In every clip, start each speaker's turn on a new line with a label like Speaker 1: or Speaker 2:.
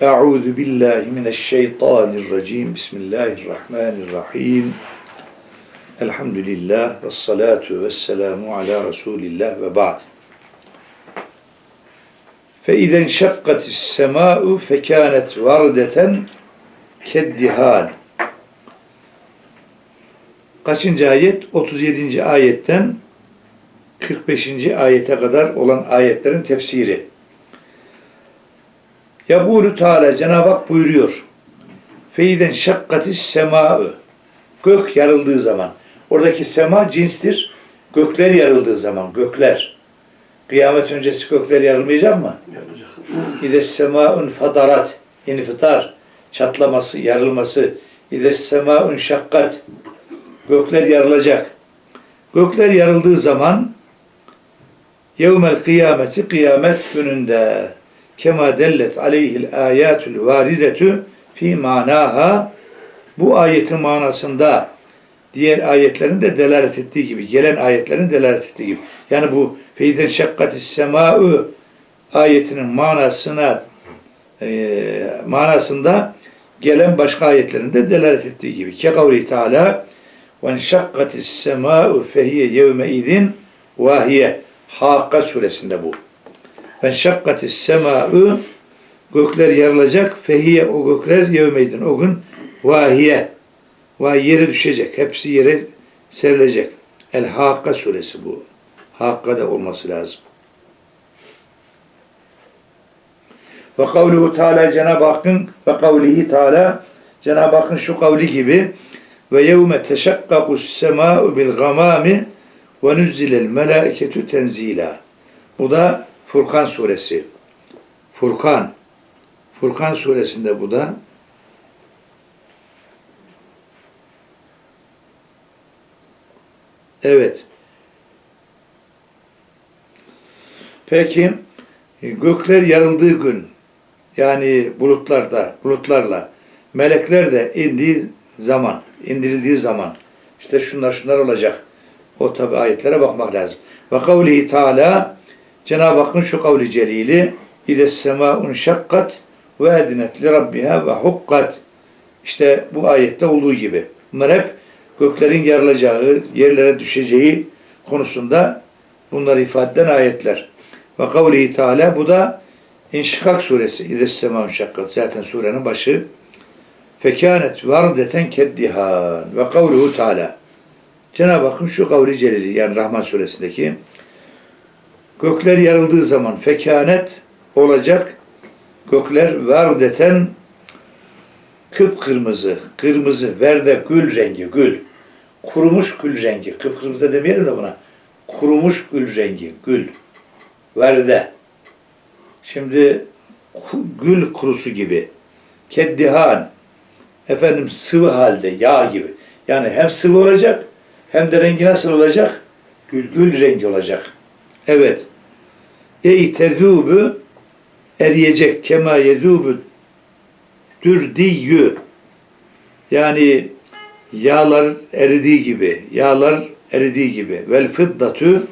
Speaker 1: Euzu billahi mineşşeytanirracim. Bismillahirrahmanirrahim. Elhamdülillah ve salatu ve selamu ala Resulillah ve ba'd. فَاِذَنْ شَقَّتِ السَّمَاءُ فَكَانَتْ وَرْدَةً كَدِّهَانِ Kaçıncı ayet? 37. ayetten 45. ayete kadar olan ayetlerin tefsiri. Yabulu Teala Cenab-ı Hak buyuruyor. Feyden şakkatis sema'ı. Gök yarıldığı zaman. Oradaki sema cinstir. Gökler yarıldığı zaman. Gökler. Kıyamet öncesi gökler yarılmayacak mı? İdes sema'un fadarat. İnfitar. Çatlaması, yarılması. İdes sema'un şakkat. Gökler yarılacak. Gökler yarıldığı zaman yevmel kıyameti kıyamet gününde kema dellet aleyhil ayatul varidetü fi manaha bu ayetin manasında diğer ayetlerin de delalet ettiği gibi, gelen ayetlerin delalet ettiği gibi. Yani bu feyden şakkatis semâ'ü ayetinin manasına e, manasında gelen başka ayetlerin de delalet ettiği gibi. Ke kavli Teala ve şakkatis semâ'ü fehiye yevme idin vahiye. Hakka suresinde bu. Ve şakkatis semâ'ü gökler yarılacak. Fehiye o gökler yevmeydin o gün vahiye. Vay yere düşecek. Hepsi yere serilecek. El Hakka suresi bu. Hakka da olması lazım. Ve kavluhu Teala Cenab-ı Hakk'ın ve kavlihi Teala Cenab-ı Hakk'ın şu kavli gibi ve yevme teşakkakus semâ'u bil gamâmi ve nuzzilel melâiketü tenzîlâ. Bu da Furkan suresi. Furkan. Furkan suresinde bu da Evet. Peki gökler yarıldığı gün yani bulutlarda, bulutlarla melekler de indiği zaman, indirildiği zaman işte şunlar şunlar olacak. O tabi ayetlere bakmak lazım. Ve kavlihi Teala Cenab-ı Hakk'ın şu kavli celili İdes semâun şakkat ve edinet li rabbiha ve hukkat İşte bu ayette olduğu gibi. Bunlar hep göklerin yarılacağı, yerlere düşeceği konusunda bunları ifade eden ayetler. Ve kavlihi Teala bu da İnşikak suresi. İdes semâun şakkat. Zaten surenin başı. Fekânet vardeten keddihan. Ve kavluhu Teala. Cenab-ı Hakk'ın şu kavli celili yani Rahman suresindeki gökler yarıldığı zaman fekanet olacak. Gökler verdeten kıpkırmızı, kırmızı, verde gül rengi, gül. Kurumuş gül rengi. Kıpkırmızı da demeyelim de buna. Kurumuş gül rengi, gül. Verde. Şimdi gül kurusu gibi. Keddihan. Efendim sıvı halde, yağ gibi. Yani hem sıvı olacak hem de rengi nasıl olacak? Gül, gül rengi olacak. Evet. Ey tezûbü eriyecek kema yezûbü dürdiyyü yani yağlar eridiği gibi, yağlar eridiği gibi. Vel fıddatü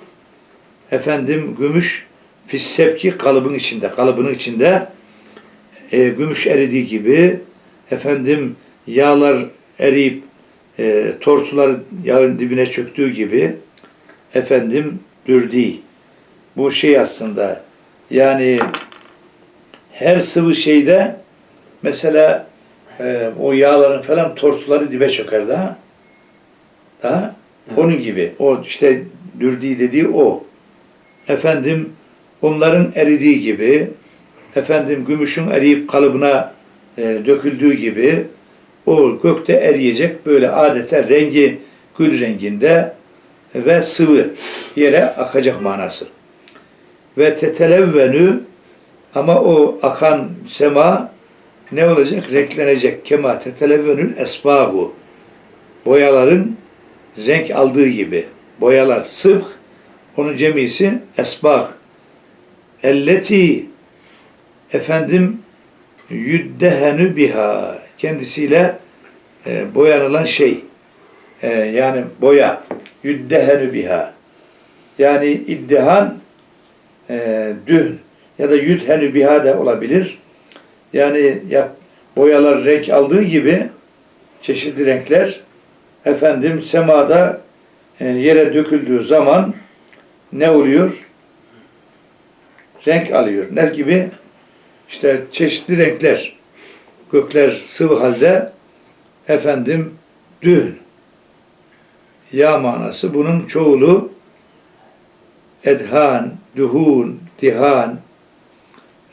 Speaker 1: efendim gümüş fissepki kalıbın içinde, kalıbının içinde e, gümüş eridiği gibi efendim yağlar eriyip e, tortular yağın dibine çöktüğü gibi efendim dürdi. Bu şey aslında yani her sıvı şeyde mesela e, o yağların falan tortuları dibe çöker daha. Daha onun gibi. O işte dürdi dediği o. Efendim onların eridiği gibi efendim gümüşün eriyip kalıbına e, döküldüğü gibi o gökte eriyecek böyle adeta rengi gül renginde ve sıvı yere akacak manası. Ve tetelevvenü ama o akan sema ne olacak? Renklenecek. Kema tetelevvenül esbagu. Boyaların renk aldığı gibi. Boyalar sıvh, onun cemisi esbag. Elleti efendim yüddehenü biha kendisiyle e, boyanılan şey e, yani boya yüddehenü biha yani iddihan e, dühn ya da yüdhenü biha da olabilir Yani yap, boyalar renk aldığı gibi çeşitli renkler efendim semada e, yere döküldüğü zaman ne oluyor? Renk alıyor. Ne gibi? İşte çeşitli renkler. Gökler sıvı halde efendim düğün. Ya manası bunun çoğulu edhan, duhun, dihan,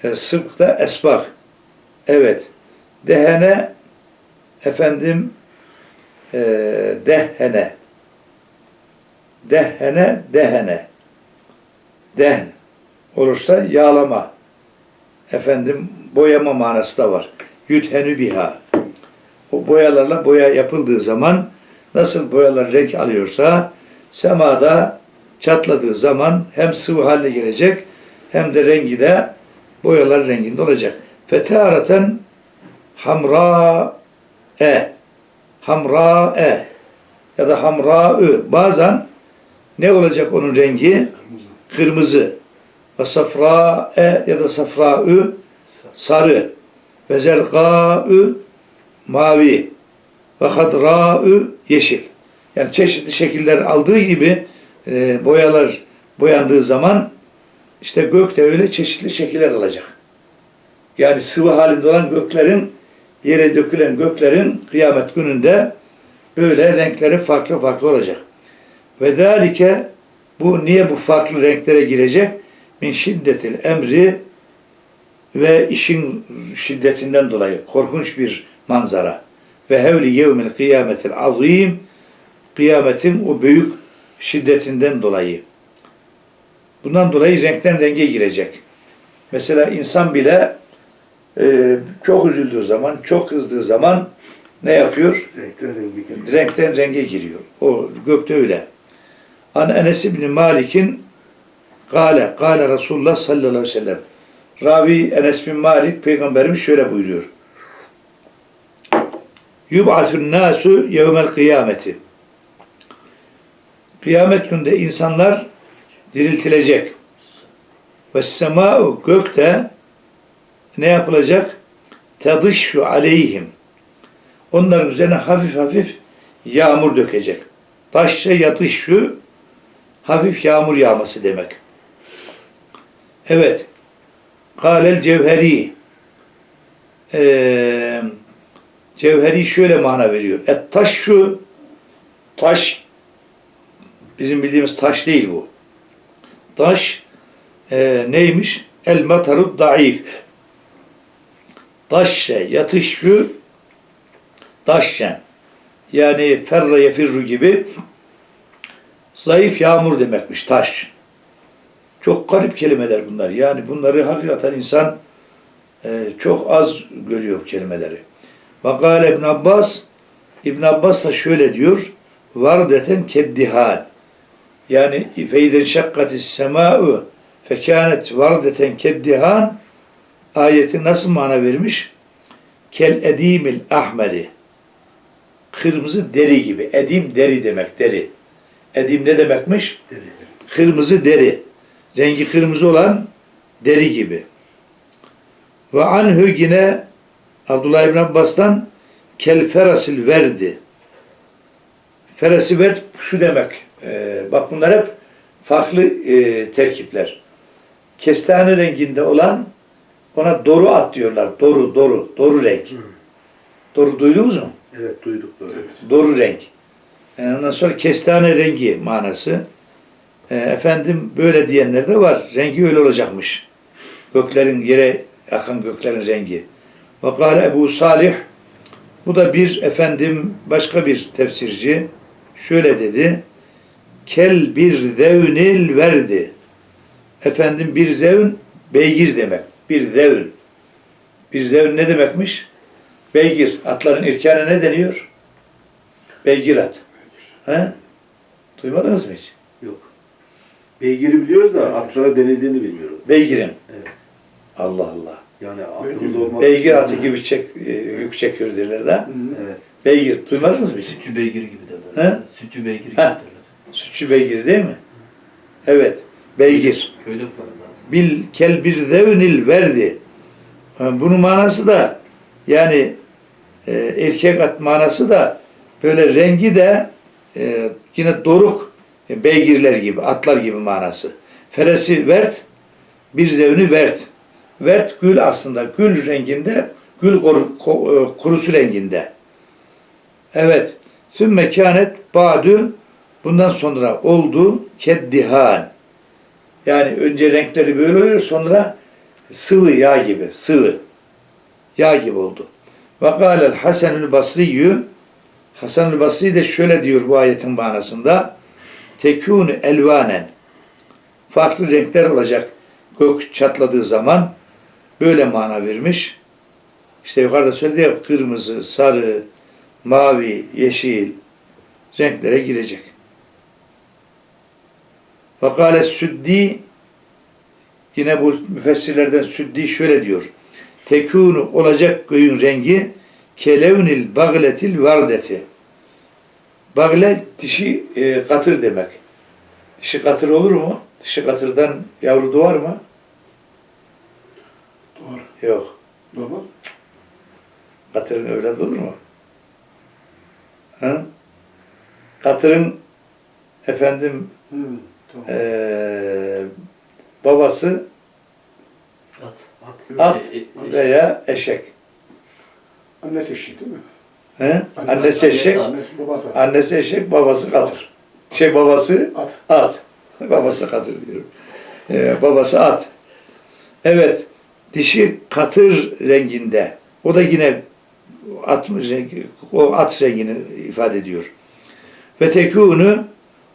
Speaker 1: e, sık da esbak. Evet. Dehene efendim e, dehene dehene dehene den olursa yağlama efendim boyama manası da var. Yüthenü biha. O boyalarla boya yapıldığı zaman nasıl boyalar renk alıyorsa semada çatladığı zaman hem sıvı haline gelecek hem de rengi de boyalar renginde olacak. Fetaraten hamra e hamra e ya da hamra bazen ne olacak onun rengi? Kırmızı. Ve safra e ya da safra sarı. Ve zerga mavi. Ve hadra yeşil. Yani çeşitli şekiller aldığı gibi e, boyalar boyandığı zaman işte gök de öyle çeşitli şekiller alacak. Yani sıvı halinde olan göklerin yere dökülen göklerin kıyamet gününde böyle renkleri farklı farklı olacak. Ve dalike bu niye bu farklı renklere girecek? Min şiddetil emri ve işin şiddetinden dolayı korkunç bir manzara. Ve hevli yevmil kıyametil azim kıyametin o büyük şiddetinden dolayı. Bundan dolayı renkten renge girecek. Mesela insan bile e, çok üzüldüğü zaman, çok kızdığı zaman ne yapıyor?
Speaker 2: Renkten geliyor.
Speaker 1: Renkten renge giriyor. O gökte öyle. An Enes İbni Malik'in Gale, Gale Resulullah sallallahu aleyhi ve sellem. Ravi Enes bin Malik peygamberimiz şöyle buyuruyor. Yub'atun nasu yevmel kıyameti. Kıyamet günde insanlar diriltilecek. Ve sema'u gökte ne yapılacak? Tadışşu aleyhim. Onların üzerine hafif hafif yağmur dökecek. Taşça yatışşu hafif yağmur yağması demek. Evet. Kâlel cevheri. Ee, cevheri şöyle mana veriyor. Et taş şu taş bizim bildiğimiz taş değil bu. Taş e, neymiş? El matarud daif. Taşşe yatış şu taşşen. Yani ferra yefirru gibi zayıf yağmur demekmiş taş. Çok garip kelimeler bunlar. Yani bunları hakikaten insan e, çok az görüyor kelimeleri. Vakale İbn Abbas İbn Abbas da şöyle diyor. Vardeten keddihan. Yani feyden şakkatis sema'u fekânet vardeten keddihan ayeti nasıl mana vermiş? Kel edimil ahmeri. Kırmızı deri gibi. Edim deri demek, deri. Edim ne demekmiş?
Speaker 2: Deri.
Speaker 1: Kırmızı deri. Rengi kırmızı olan deri gibi. Ve anhu yine Abdullah İbn Abbas'tan kel ferasil verdi. Ferasi verd şu demek. Ee, bak bunlar hep farklı e, terkipler. Kestane renginde olan ona doru at diyorlar. Doru, doru, doru renk. Doru duydunuz mu?
Speaker 2: Evet duyduk böyle.
Speaker 1: Doru renk. Yani ondan sonra kestane rengi manası. E, efendim böyle diyenler de var. Rengi öyle olacakmış. Göklerin yere akan göklerin rengi. Vakale Ebu Salih bu da bir efendim başka bir tefsirci şöyle dedi. Kel bir zevnil verdi. Efendim bir zevn beygir demek. Bir zevn. Bir zevn ne demekmiş? Beygir. Atların irkana ne deniyor? Beygir at. He? Duymadınız mı hiç?
Speaker 2: Yok. Beygiri biliyoruz da atlara denildiğini bilmiyoruz.
Speaker 1: Beygirin.
Speaker 2: Evet.
Speaker 1: Allah Allah.
Speaker 2: Yani atımız olmadığı
Speaker 1: Beygir atı gibi çek, e, yük çekiyor derler de.
Speaker 2: Evet.
Speaker 1: Beygir. Duymadınız mı hiç?
Speaker 3: Sütçü beygiri gibi derler.
Speaker 1: He?
Speaker 3: Sütçü beygiri gibi derler.
Speaker 1: Sütçü beygiri değil mi? Evet. Beygir. Bil kel bir zevnil verdi. Bunun manası da yani e, erkek at manası da böyle rengi de e, yine doruk e, beygirler gibi, atlar gibi manası. Feresi vert, bir zevni vert. Vert gül aslında. Gül renginde, gül koru- ko- e, kurusu renginde. Evet. Sümme kânet ba'dü bundan sonra oldu keddihan. Yani önce renkleri böyle oluyor sonra sıvı yağ gibi, sıvı yağ gibi oldu. Ve kâlel Hasanül Basriyyü Hasanül Basri de şöyle diyor bu ayetin manasında tekûnü elvanen farklı renkler olacak gök çatladığı zaman böyle mana vermiş. İşte yukarıda söyledi ya kırmızı, sarı, mavi, yeşil renklere girecek. Fakale Süddi yine bu müfessirlerden Süddi şöyle diyor. Tekûnu olacak göğün rengi kelevnil bagletil vardeti. Bagle dişi e, katır demek. Dişi katır olur mu? Dişi katırdan yavru doğar mı?
Speaker 2: Doğru.
Speaker 1: Yok.
Speaker 2: Baba.
Speaker 1: Katırın evladı olur mu? Ha? Katırın efendim
Speaker 2: Hı, tamam.
Speaker 1: eee, babası
Speaker 3: At.
Speaker 1: at
Speaker 3: E- e-
Speaker 1: veya eşek.
Speaker 2: Annesi eşit değil mi?
Speaker 1: He? Annesi eşek,
Speaker 2: Annesi babası.
Speaker 1: annesi eşek, babası katır. Şey babası
Speaker 2: At.
Speaker 1: at. Babası katır diyorum. Ee, babası at. Evet. Dişi katır renginde. O da yine at rengi, o at rengini ifade ediyor. Ve tekûnü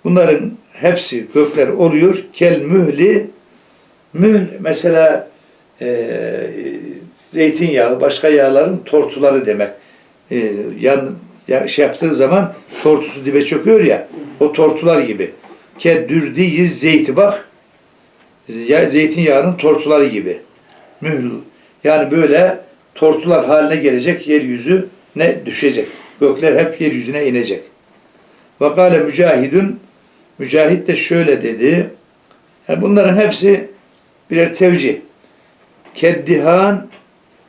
Speaker 1: bunların hepsi gökler oluyor. Kel mühli mühl mesela e, zeytinyağı, başka yağların tortuları demek. E, yan, ya, şey yaptığı zaman tortusu dibe çöküyor ya, o tortular gibi. Ke dürdi yiz zeyti bak, ya, zeytinyağının tortuları gibi. Mühl. Yani böyle tortular haline gelecek yeryüzü ne düşecek. Gökler hep yeryüzüne inecek. Vakale mücahidün Mücahit de şöyle dedi. Yani bunların hepsi birer tevcih. Keddihan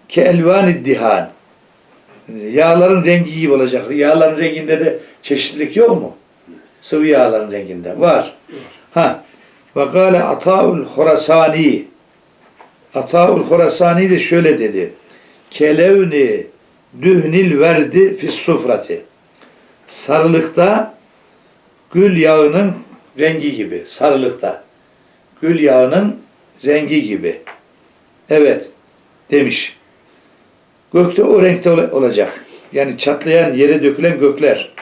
Speaker 1: ke elvanid dihan. Yağların rengi gibi olacak. Yağların renginde de çeşitlilik yok mu? Sıvı yağların renginde. Var. Ha. Ve kâle Ata'ul Horasani. Ata'ul Horasani de şöyle dedi. Kelevni dühnil verdi fis sufrati. Sarılıkta gül yağının rengi gibi. Sarılıkta. Gül yağının rengi gibi. Evet. Demiş. Gökte o renkte ol- olacak. Yani çatlayan yere dökülen gökler.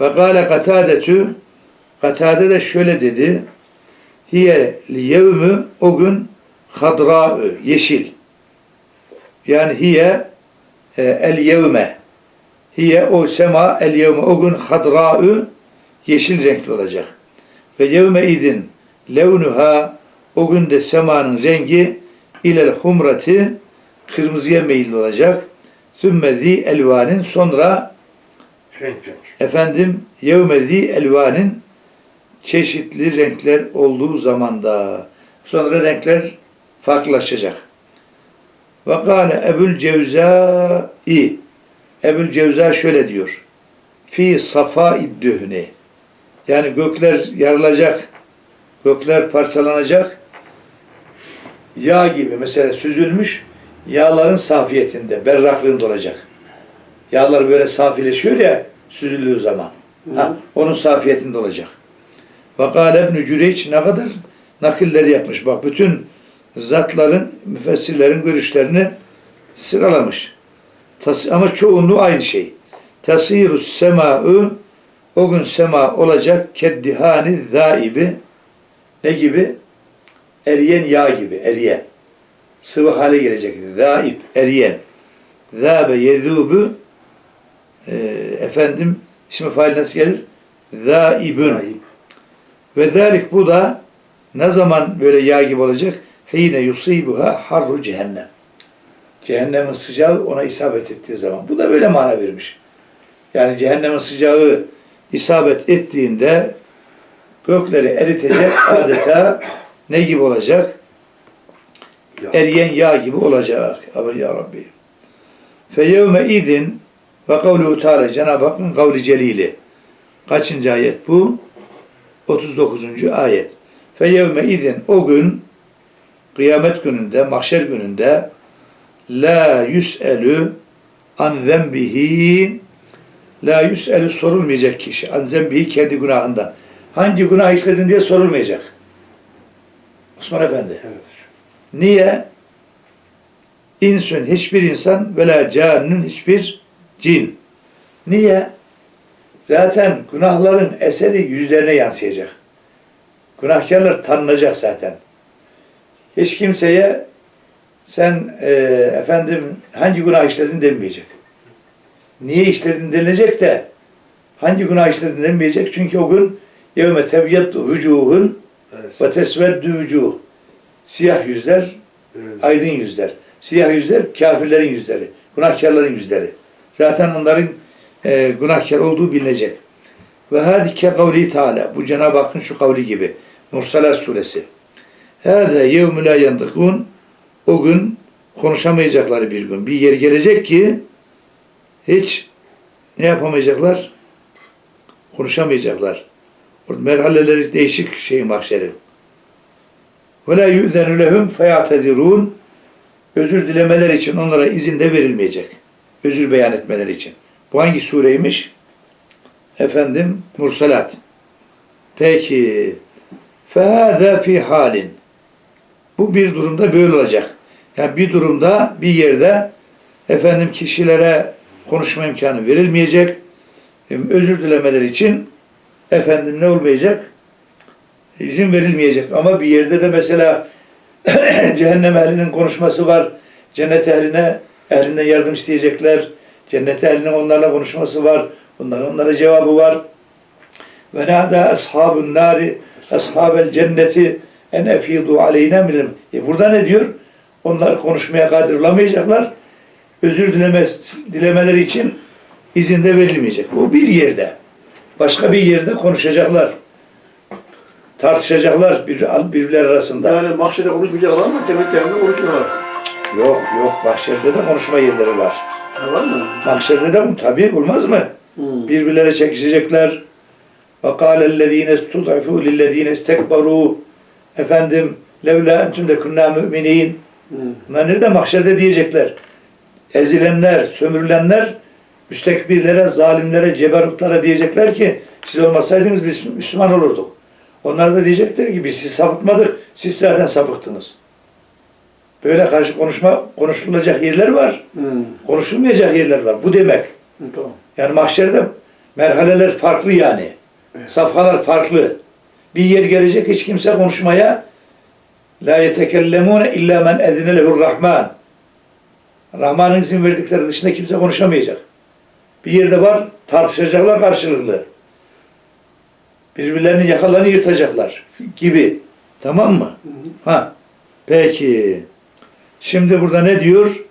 Speaker 1: Ve gâle katâdetü Katade de şöyle dedi. Hiye yevmü o gün hadra'ı yeşil. Yani hiye e, el yevme. Hiye o sema el yevme o gün hadra'ı yeşil renkli olacak. Ve yevme idin levnuha o gün de semanın rengi ilel humrati kırmızıya meyilli olacak. Sümme zi elvanin sonra
Speaker 3: Renk renk.
Speaker 1: efendim yevme zi elvanin çeşitli renkler olduğu zamanda sonra renkler farklılaşacak. Ve kâle Ebul Cevzâ'i Ebul Cevza şöyle diyor. Fi safa dühni yani gökler yarılacak, gökler parçalanacak. Yağ gibi mesela süzülmüş yağların safiyetinde, berraklığında olacak. Yağlar böyle safileşiyor ya süzüldüğü zaman. Ha, onun safiyetinde olacak. Vakale İbn-i Cüreyç ne kadar nakilleri yapmış. Bak bütün zatların, müfessirlerin görüşlerini sıralamış. Ama çoğunluğu aynı şey. Tasirus sema'u o gün sema olacak keddihani zaibi ne gibi? Eriyen yağ gibi, eriyen. Sıvı hale gelecek. Zaib, eriyen. Zâbe yezûbü e, efendim ismi fail nasıl gelir? Zaibün.
Speaker 2: Sahip.
Speaker 1: Ve zâlik bu da ne zaman böyle yağ gibi olacak? Hine yusibuha harru cehennem. Cehennemin sıcağı ona isabet ettiği zaman. Bu da böyle mana vermiş. Yani cehennemin sıcağı isabet ettiğinde gökleri eritecek adeta ne gibi olacak?
Speaker 2: Ya.
Speaker 1: eriyen yağ gibi olacak. Ama ya Rabbi. Fe yevme idin ve kavluhu teala Cenab-ı Hakk'ın kavli celili. Kaçıncı ayet bu? 39. ayet. Fe yevme idin o gün kıyamet gününde, mahşer gününde la yüs'elü an zembihi la yüs'elü sorulmayacak kişi an zembihi kendi günahından. Hangi günah işledin diye sorulmayacak. Osman Efendi.
Speaker 2: Evet.
Speaker 1: Niye? İnsün hiçbir insan ve la canın hiçbir cin. Niye? Zaten günahların eseri yüzlerine yansıyacak. Günahkarlar tanınacak zaten. Hiç kimseye sen e, efendim hangi günah işledin denmeyecek. Niye işledin denilecek de hangi günah işledin denmeyecek. Çünkü o gün yevme tebyattu vücuhun ve tesveddü vücuh. Siyah yüzler,
Speaker 2: Evet.
Speaker 1: aydın yüzler. Siyah yüzler kafirlerin yüzleri, günahkarların yüzleri. Zaten onların e, günahkar olduğu bilinecek. Ve hadike kavli Teala. Bu Cenab-ı Hakk'ın şu kavli gibi. Mursalat suresi. Hâze yevmü la yandıkun. O gün konuşamayacakları bir gün. Bir yer gelecek ki hiç ne yapamayacaklar? Konuşamayacaklar. Merhaleleri değişik şey mahşerin. Ve la yu'zenu lehum feyatedirun. Özür dilemeler için onlara izin de verilmeyecek. Özür beyan etmeleri için. Bu hangi sureymiş? Efendim Mursalat. Peki. Fehâzâ fi halin. Bu bir durumda böyle olacak. Yani bir durumda bir yerde efendim kişilere konuşma imkanı verilmeyecek. Em, Özür dilemeleri için efendim ne olmayacak? İzin verilmeyecek. Ama bir yerde de mesela cehennem ehlinin konuşması var. Cennet ehline ehlinden yardım isteyecekler. Cennet ehlinin onlarla konuşması var. Onların onlara cevabı var. Ve nâdâ ashabun nâri ashabel cenneti en efidu aleyna minel. E burada ne diyor? Onlar konuşmaya kadir olamayacaklar. Özür dileme, dilemeleri için izin de verilmeyecek. Bu bir yerde. Başka bir yerde konuşacaklar. Tartışacaklar bir, birbirler arasında.
Speaker 3: Yani mahşede konuşmayacaklar ama cennet yerinde konuşuyorlar.
Speaker 1: Yok yok mahşerde de konuşma yerleri var.
Speaker 3: Ha, var mı?
Speaker 1: Mahşerde de tabii olmaz mı?
Speaker 3: Hmm.
Speaker 1: Birbirlere çekişecekler. Ve kâlellezîne istud'ifû lillezîne istekbarû Efendim entüm de kunnâ mü'minîn
Speaker 3: Hmm.
Speaker 1: Bunlar nerede? Mahşerde diyecekler. Ezilenler, sömürülenler müstekbirlere, zalimlere, ceberutlara diyecekler ki siz olmasaydınız biz Müslüman olurduk. Onlar da diyecekler ki biz sizi sapıtmadık, siz zaten sapıktınız. Böyle karşı konuşma, konuşulacak yerler var,
Speaker 3: Hmm.
Speaker 1: konuşulmayacak yerler var. Bu demek.
Speaker 3: Tamam.
Speaker 1: Yani mahşerde merhaleler farklı yani. Safhalar farklı. Bir yer gelecek hiç kimse konuşmaya la yetekellemune illa men ezine lehur rahman. Rahman'ın izin verdikleri dışında kimse konuşamayacak. Bir yerde var tartışacaklar karşılıklı. Birbirlerinin yakalarını yırtacaklar gibi. Tamam mı? Ha. Peki. Şimdi burada ne diyor?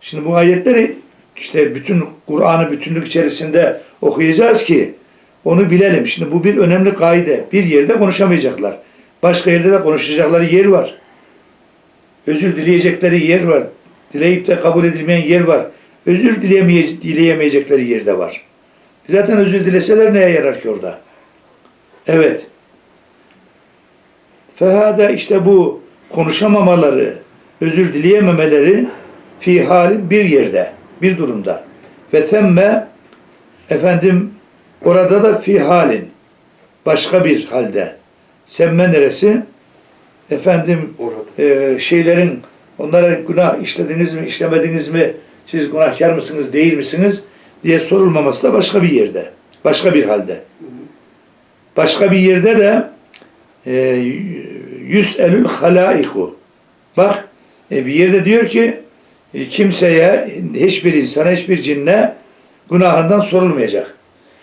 Speaker 1: Şimdi bu ayetleri işte bütün Kur'an'ı bütünlük içerisinde okuyacağız ki onu bilelim. Şimdi bu bir önemli kaide. Bir yerde konuşamayacaklar. Başka yerde de konuşacakları yer var. Özür dileyecekleri yer var. Dileyip de kabul edilmeyen yer var. Özür dileyemeye, dileyemeyecekleri yer de var. Zaten özür dileseler neye yarar ki orada? Evet. Fehada işte bu konuşamamaları, özür dileyememeleri fi halin bir yerde, bir durumda. Ve temme efendim orada da fi halin başka bir halde. Semme neresi? Efendim
Speaker 2: Orada.
Speaker 1: e, şeylerin onlara günah işlediniz mi, işlemediniz mi, siz günahkar mısınız, değil misiniz diye sorulmaması da başka bir yerde. Başka bir halde. Başka bir yerde de e, yüz elül halaiku. Bak e, bir yerde diyor ki e, kimseye, hiçbir insana, hiçbir cinne günahından sorulmayacak.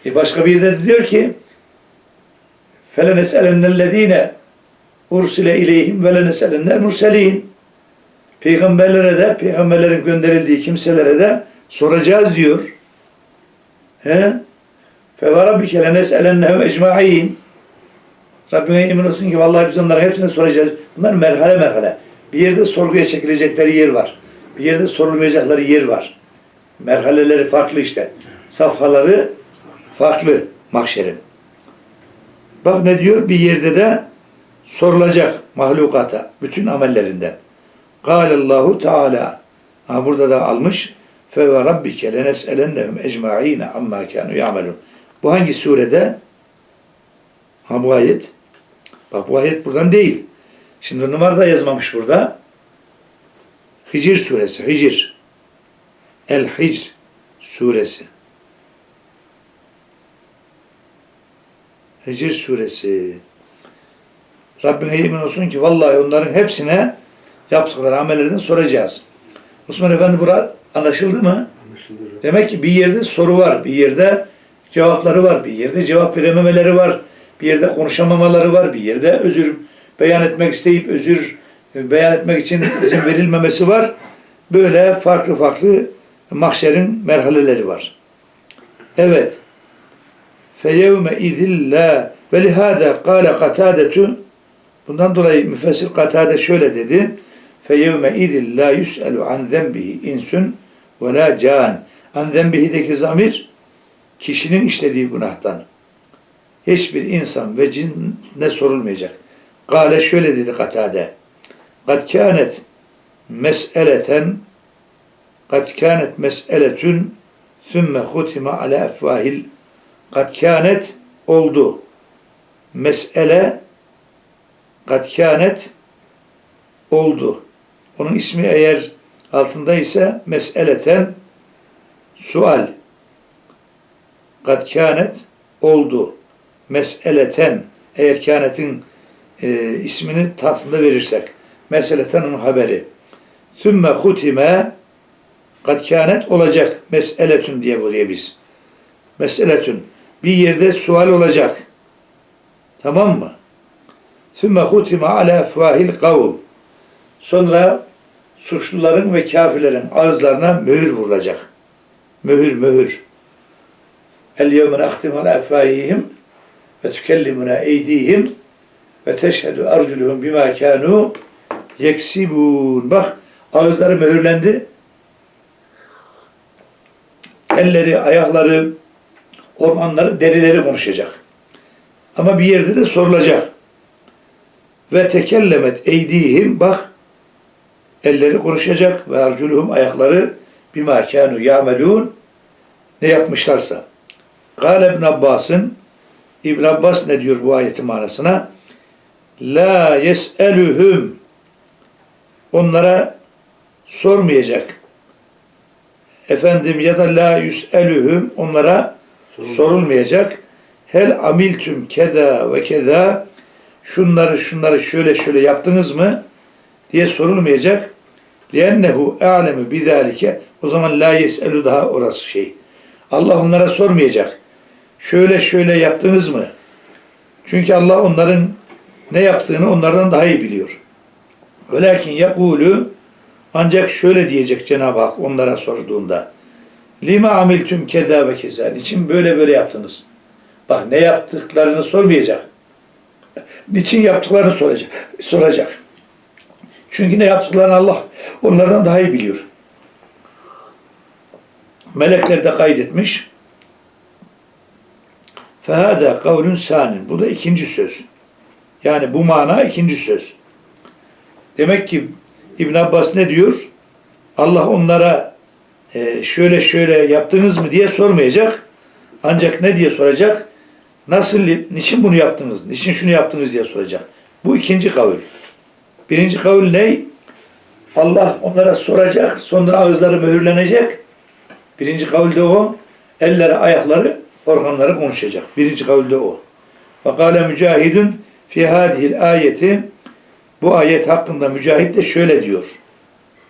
Speaker 1: E, başka bir yerde de diyor ki فَلَنَسْأَلَنَّ الَّذ۪ينَ ursile ileyhim ve leneselennel murselin. Peygamberlere de, peygamberlerin gönderildiği kimselere de soracağız diyor. He? Fe ve rabbike lenes'elennehum ecma'in. Rabbine emin olsun ki vallahi biz onların hepsini soracağız. Bunlar merhale merhale. Bir yerde sorguya çekilecekleri yer var. Bir yerde sorulmayacakları yer var. Merhaleleri farklı işte. Safhaları farklı mahşerin. Bak ne diyor? Bir yerde de sorulacak mahlukata bütün amellerinden. Allahu Teala. Ha burada da almış. Fe ve rabbike lenes'elennehum ecma'ine amma kanu ya'melun. Bu hangi surede? Ha bu ayet. Bak bu ayet buradan değil. Şimdi numara da yazmamış burada. Hicr suresi. Hicr. El Hicr suresi. Hicr suresi. Rabbine yemin olsun ki vallahi onların hepsine yaptıkları amellerden soracağız. Osman Efendi bura anlaşıldı mı?
Speaker 2: Anlaşılır.
Speaker 1: Demek ki bir yerde soru var, bir yerde cevapları var, bir yerde cevap verememeleri var, bir yerde konuşamamaları var, bir yerde özür beyan etmek isteyip özür beyan etmek için izin verilmemesi var. Böyle farklı farklı mahşerin merhaleleri var. Evet. Feyevme idilla ve lihada kâle katâdetü Bundan dolayı müfessir Katade şöyle dedi. İdil la yus'elu an zenbihi insun ve la can. An zenbihideki zamir kişinin işlediği günahtan. Hiçbir insan ve cin ne sorulmayacak. Kale şöyle dedi Katade. Kad kânet mes'eleten kad kânet mes'eletün sümme hutime ala efvahil kad kânet oldu. Mes'ele kad kânet oldu. Onun ismi eğer altında ise meseleten sual. Kad kânet oldu. Meseleten eğer kânetin e, ismini tahtında verirsek. Meseleten onun haberi. Sümme hutime kad kânet olacak. Meseletün diye buraya biz. Meseletün. Bir yerde sual olacak. Tamam mı? Sümme hutime ala efvahil kavm. Sonra suçluların ve kafirlerin ağızlarına mühür vurulacak. Mühür, mühür. El yevme nahtimu ala efvahihim ve tükellimuna eydihim ve teşhedü arculuhum bima kanu yeksibun. Bak ağızları mühürlendi. Elleri, ayakları, ormanları, derileri konuşacak. Ama bir yerde de sorulacak. Ve tekellemet eydihim bak elleri konuşacak ve arculuhum ayakları bima kanu yamelun ne yapmışlarsa. Kale İbn Abbas'ın İbn Abbas ne diyor bu ayetin manasına? La yes'eluhum onlara sormayacak. Efendim ya da la yüs'eluhum onlara sorulmayacak. Hel amiltüm keda ve keda şunları şunları şöyle şöyle yaptınız mı diye sorulmayacak. لِيَنَّهُ اَعْلَمُ بِذَٰلِكَ O zaman la yes'elu daha orası şey. Allah onlara sormayacak. Şöyle şöyle yaptınız mı? Çünkü Allah onların ne yaptığını onlardan daha iyi biliyor. Velakin yakulu ancak şöyle diyecek Cenab-ı Hak onlara sorduğunda. Lima amiltüm keda ve keza. Niçin böyle böyle yaptınız? Bak ne yaptıklarını sormayacak. Niçin yaptıklarını soracak. soracak. Çünkü ne yaptıklarını Allah onlardan daha iyi biliyor. Melekler de kaydetmiş. Fehâdâ kavlun sânin. Bu da ikinci söz. Yani bu mana ikinci söz. Demek ki İbn Abbas ne diyor? Allah onlara e, şöyle şöyle yaptınız mı diye sormayacak. Ancak ne diye soracak? Nasıl, niçin bunu yaptınız? Niçin şunu yaptınız diye soracak. Bu ikinci kavil. Birinci kavil ne? Allah onlara soracak, sonra ağızları mühürlenecek. Birinci kavil de o. Elleri, ayakları, organları konuşacak. Birinci kavil de o. Ve kâle mücahidun fi hadihil ayeti bu ayet hakkında mücahit de şöyle diyor.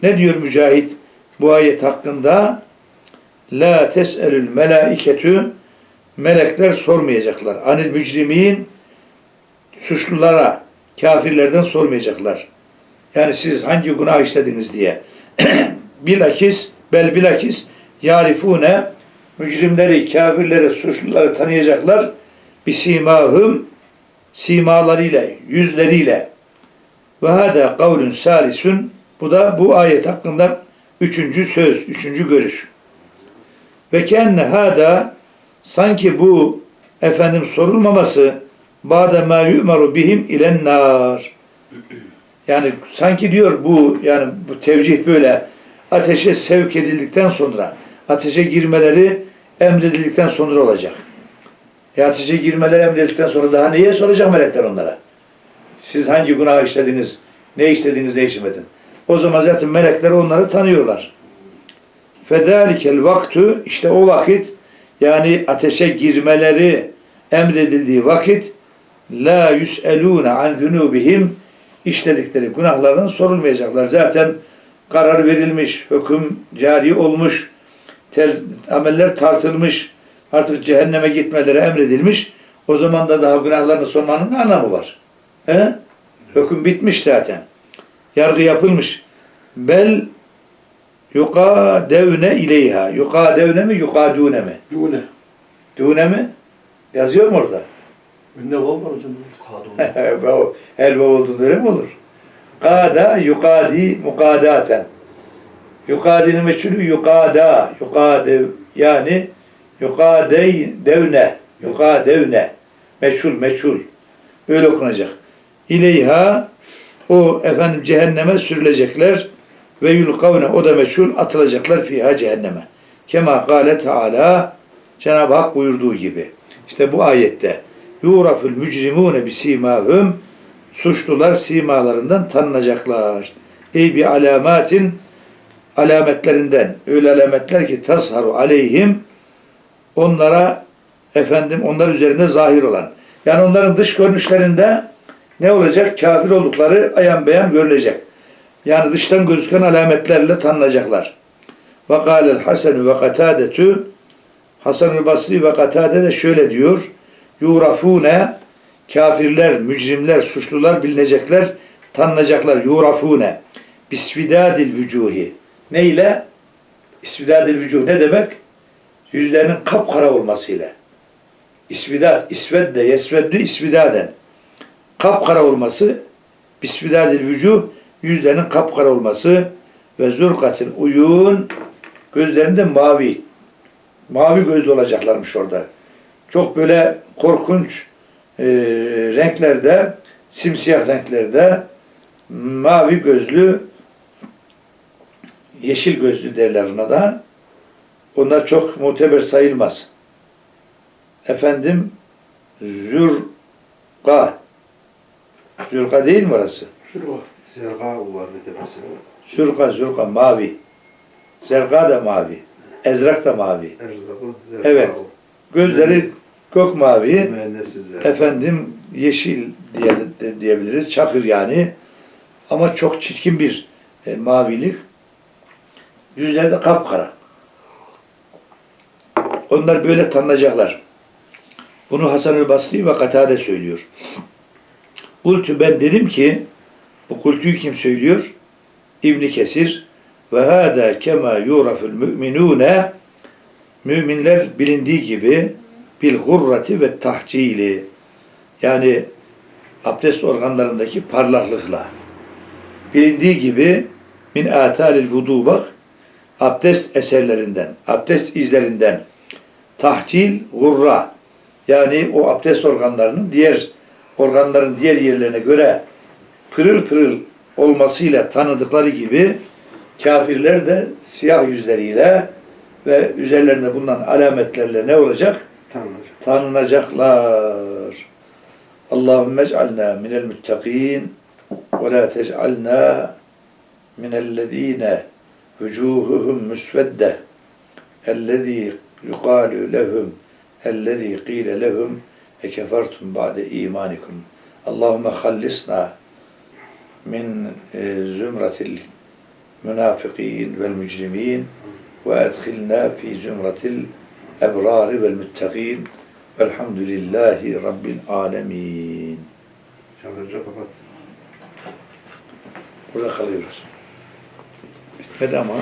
Speaker 1: Ne diyor mücahit bu ayet hakkında? La tes'elül melaiketü melekler sormayacaklar. Anil mücrimin suçlulara, kafirlerden sormayacaklar. Yani siz hangi günah işlediniz diye. bilakis, bel bilakis yarifune mücrimleri, kafirleri, suçluları tanıyacaklar. Bisimahum simalarıyla, yüzleriyle. Ve hâdâ kavlun sâlisun. Bu da bu ayet hakkında üçüncü söz, üçüncü görüş. Ve kenne hâdâ sanki bu efendim sorulmaması ba'de mâ yu'maru bihim ilen nar. Yani sanki diyor bu yani bu tevcih böyle ateşe sevk edildikten sonra ateşe girmeleri emredildikten sonra olacak. E ateşe girmeleri emredildikten sonra daha neye soracak melekler onlara? Siz hangi günah işlediniz, ne işlediniz, ne işlemedin? O zaman zaten melekler onları tanıyorlar. Fedalikel vaktu işte o vakit yani ateşe girmeleri emredildiği vakit la yus'elûne an zunubihim işledikleri günahlardan sorulmayacaklar. Zaten karar verilmiş, hüküm cari olmuş, ter, ameller tartılmış, artık cehenneme gitmeleri emredilmiş. O zaman da daha günahlarını sormanın ne anlamı var? He? Hüküm bitmiş zaten. Yargı yapılmış. Bel yukadevne ileyha. Yukadevne mi, yukadune mi?
Speaker 3: Bu ne?
Speaker 1: Dune mi? Yazıyor mu orada?
Speaker 3: Ne var mı hocam?
Speaker 1: Vav- El vav olduğunda öyle mi olur? Kada yukadi mukadaten. Yukadinin meçhulü yukada. Yukadev yani yukadey devne. Yukadevne. Meçhul meçhul. Öyle okunacak. İleyha o efendim cehenneme sürülecekler ve yulkavne o da meçhul atılacaklar fiha cehenneme. Kema kâle Teala Cenab-ı Hak buyurduğu gibi. İşte bu ayette yuraful mücrimune bisimahum suçlular simalarından tanınacaklar. Ey bir alamatin alametlerinden öyle alametler ki tasharu aleyhim onlara efendim onlar üzerinde zahir olan. Yani onların dış görünüşlerinde ne olacak? Kafir oldukları ayan beyan görülecek. Yani dıştan gözüken alametlerle tanınacaklar. Ve kâlel Hasan ve Katadetu Hasan-ı Basri ve Katade de şöyle diyor. Yurafune kafirler, mücrimler, suçlular bilinecekler, tanınacaklar. Yurafune bisvidadil vücuhi. Ne ile? İsvidadil vücuh ne demek? Yüzlerinin kapkara olmasıyla. İsvidat, isvedde, yesveddü isvidaden. Kapkara olması, bisvidadil vücuh, yüzlerinin kapkara olması ve zurkatil uyun, gözlerinde mavi, mavi gözlü olacaklarmış orada. Çok böyle korkunç e, renklerde, simsiyah renklerde, mavi gözlü, yeşil gözlü derler ona da. Onlar çok muteber sayılmaz. Efendim, zürka. Zürka değil mi orası?
Speaker 3: Var.
Speaker 2: Zerga var bir mesela.
Speaker 1: Zürka, zürka, mavi. Zerka da mavi. Ezrak da mavi.
Speaker 2: Erzakı, zerga
Speaker 1: Evet. Gözleri gök mavi.
Speaker 2: Mühendisiz zerga.
Speaker 1: Efendim yeşil diye, diyebiliriz. Çakır yani. Ama çok çirkin bir e, mavilik. Yüzleri de kapkara. Onlar böyle tanınacaklar. Bunu Hasan-ı Basri ve Katade söylüyor. Kultu ben dedim ki bu kultuyu kim söylüyor? İbni Kesir. Ve hâdâ kemâ yuraful mü'minûne. Müminler bilindiği gibi bil hurrati ve tahcili. Yani abdest organlarındaki parlaklıkla. Bilindiği gibi min atalil vudu bak abdest eserlerinden, abdest izlerinden. Tahcil gurra. Yani o abdest organlarının diğer organların diğer yerlerine göre pırıl pırıl olmasıyla tanıdıkları gibi kafirler de siyah yüzleriyle ve üzerlerinde bulunan alametlerle ne olacak?
Speaker 2: Tanrıcı.
Speaker 1: tanınacaklar. Allahümme ec'alna minel muttaqin ve la tec'alna minellezine vücuhuhum müsvedde ellezî yuqalu lehum ellezî qîle lehum ekefertum ba'de imanikum. Allahümme hallisna min e, zümretil münafikin vel mücrimin ve edkhilna fi zümretil ebrari vel müttegin velhamdülillahi rabbil alemin.
Speaker 2: Tanrıcı kapat.
Speaker 1: Burada kalıyoruz. Bitmedi ama